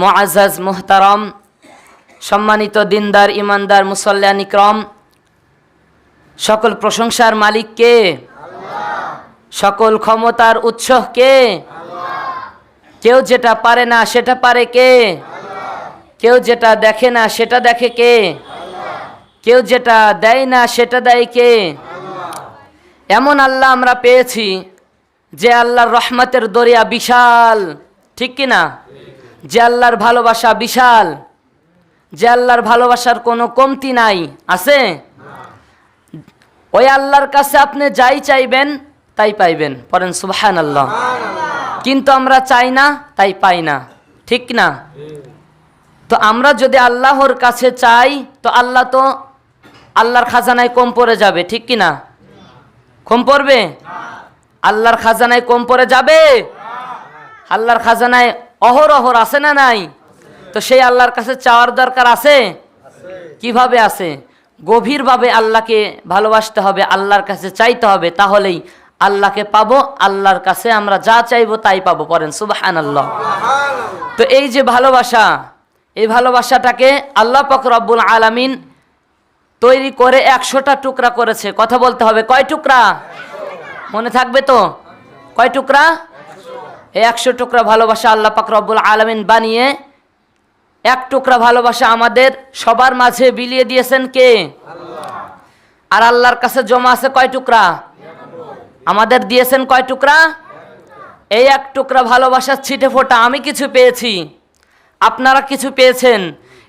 মোয়াজাজ মোহতারম, সম্মানিত দিনদার, ইমানদার মুসল্লান ইকরম, সকল প্রশংসার মালিক কে? সকল ক্ষমতার উৎস কে? কেউ যেটা পারে না সেটা পারে কে? কেউ যেটা দেখে না সেটা দেখে কে? কেউ যেটা দেয় না সেটা দেয় কে? এমন আল্লাহ আমরা পেয়েছি যে আল্লাহর রহমতের দরিয়া বিশাল, ঠিক কি না যে আল্লাহর ভালোবাসা বিশাল, যে আল্লাহর ভালোবাসার কোনো কমতি নাই, আছে? ওই আল্লাহর কাছে আপনি যাই চাইবেন, তাই পাইবেন। পরেন সুবাহান আল্লাহ কিন্তু আমরা চাই না, তাই পাই না। ঠিক না? তো আমরা যদি আল্লাহর কাছে চাই, তো আল্লাহ তো আল্লাহর খাজানায় কম পড়ে যাবে, ঠিক কি না? কম পড়বে? আল্লাহর খাজানায় কম পড়ে যাবে? আল্লাহর খাজানায় অহর অহর আছে না নাই? তো সেই আল্লাহর কাছে চাওয়ার দরকার আছে? কীভাবে আছে? গভীরভাবে আল্লাহকে ভালোবাসতে হবে, আল্লাহর কাছে চাইতে হবে, তাহলেই আল্লাহকে পাবো, আল্লাহর কাছে আমরা যা চাইব তাই পাবো, পড়েন সুবাহান আল্লাহ তো এই যে ভালোবাসা, এই ভালোবাসাটাকে আল্লাহ পাক রব্বুল আলামিন তৈরি করে একশোটা টুকরা করেছে। কথা বলতে হবে, কয় টুকরা? মনে থাকবে তো? কয় টুকরা? এই একশো টুকরা ভালোবাসা আল্লাহ পাক রব্বুল আলামিন বানিয়ে, এক টুকরা ভালোবাসা আমাদের সবার মাঝে বিলিয়ে দিয়েছেন কে? আর আল্লাহর কাছে জমা আছে কয় টুকরা? আমাদের দিয়েছেন কয় টুকরা? এই এক টুকরা ভালোবাসার ছিটে ফোটা আমি কিছু পেয়েছি, আপনারা কিছু পেয়েছেন,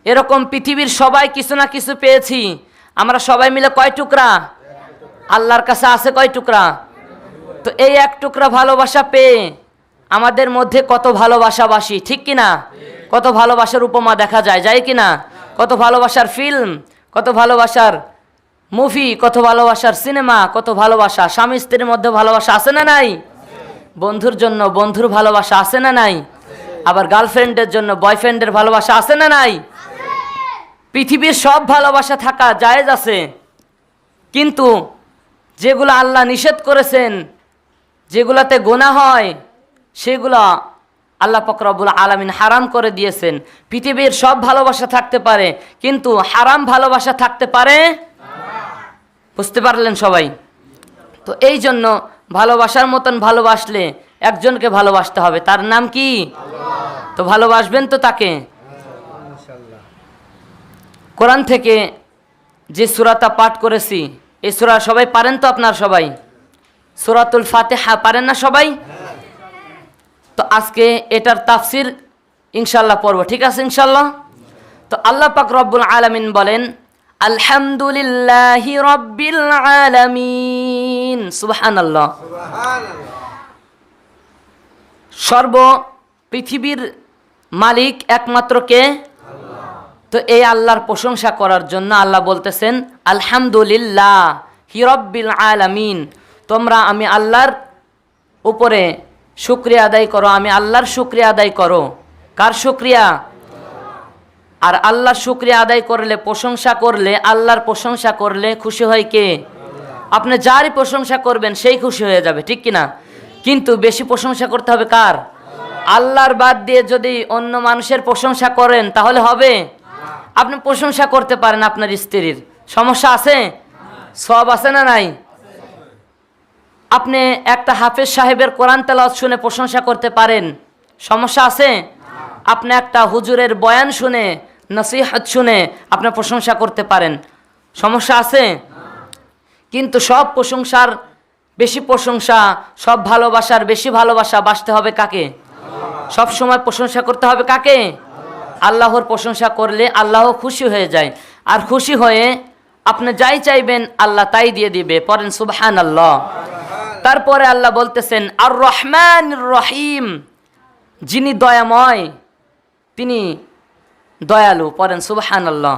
এরকম পৃথিবীর সবাই কিছু না কিছু পেয়েছি, আমরা সবাই মিলে কয় টুকরা? আল্লাহর কাছে আছে কয় টুকরা? তো এই এক টুকরা ভালোবাসা পেয়ে আমাদের মধ্যে কত ভালোবাসাবাসী, ঠিক কি না কত ভালোবাসার উপমা দেখা যায় যায় কি না কত ভালোবাসার ফিল্ম কত ভালোবাসার মুভি কত ভালোবাসার সিনেমা কত ভালোবাসা, স্বামী স্ত্রীর মধ্যে ভালোবাসা আছে না নাই? বন্ধুর জন্য বন্ধুর ভালোবাসা আছে না নাই? আবার গার্লফ্রেন্ডের জন্য বয়ফ্রেন্ডের ভালোবাসা আছে না নাই? পৃথিবীর সব ভালোবাসা থাকা জায়েজ আছে। কিন্তু যেগুলো আল্লাহ নিষেধ করেছেন, যেগুলাতে গোনা হয় সেগুলো আল্লাহ ফকরাবুল আলামিন হারাম করে দিয়েছেন। পৃথিবীর সব ভালোবাসা থাকতে পারে, কিন্তু হারাম ভালোবাসা থাকতে পারে? বুঝতে পারলেন সবাই? তো এই জন্য ভালোবাসার মতন ভালোবাসলে একজনকে ভালোবাসতে হবে। তার নাম কি? তো ভালোবাসবেন তো তাকে? কোরআন থেকে যে সুরাতা পাঠ করেছি, এই সুরা সবাই পারেন তো আপনার সবাই? সুরাতুল ফাতেহা পারেন না সবাই? তো আজকে এটার তাফসির ইনশাল্লাহ পড়ব ঠিক আছে ইনশাল্লাহ তো আল্লাহ পাক রব্বুল আলামিন বলেন আলহামদুলিল্লাহ রব্বিল আলামিন। সর্ব পৃথিবীর মালিক একমাত্র কে? তো এই আল্লাহর প্রশংসা করার জন্য আল্লাহ বলতেছেন আলহামদুলিল্লাহ হিরব্বিল আলামিন। তোমরা আমি আল্লাহর উপরে শুক্রিয়া আদায় করো, আমি আল্লাহর শুক্রিয়া আদায় করো। কার শুক্রিয়া? আর আল্লাহর শুক্রিয়া আদায় করলে, প্রশংসা করলে, আল্লাহর প্রশংসা করলে খুশি হয় কে? আপনি যারই প্রশংসা করবেন, সেই খুশি হয়ে যাবে, ঠিক কিনা? কিন্তু বেশি প্রশংসা করতে হবে কার? আল্লাহর বাদ দিয়ে যদি অন্য মানুষের প্রশংসা করেন, তাহলে হবে? আপনি প্রশংসা করতে পারেন আপনার স্ত্রীর। সমস্যা আছে? সব আছে না নাই? আপনি একটা হাফেজ সাহেবের কোরআন তেলাওয়াত শুনে প্রশংসা করতে পারেন। সমস্যা আছে? আপনি একটা হুজুরের বয়ান শুনে, নসিহাত শুনে আপনি প্রশংসা করতে পারেন। সমস্যা আছে? কিন্তু সব প্রশংসার বেশি প্রশংসা, সব ভালোবাসার বেশি ভালোবাসা বাসতে হবে কাকে? সব সময় প্রশংসা করতে হবে কাকে? আল্লাহর প্রশংসা করলে আল্লাহ খুশি হয়ে যায়। আর খুশি হয়ে আপনি যাই চাইবেন, আল্লাহ তাই দিয়ে দিবে। পরেন সুবহান আল্লাহ তারপরে আল্লাহ বলতেছেন আর রহমান রহিম যিনি দয়াময় তিনি দয়ালু। পরেন সুবাহান আল্লাহ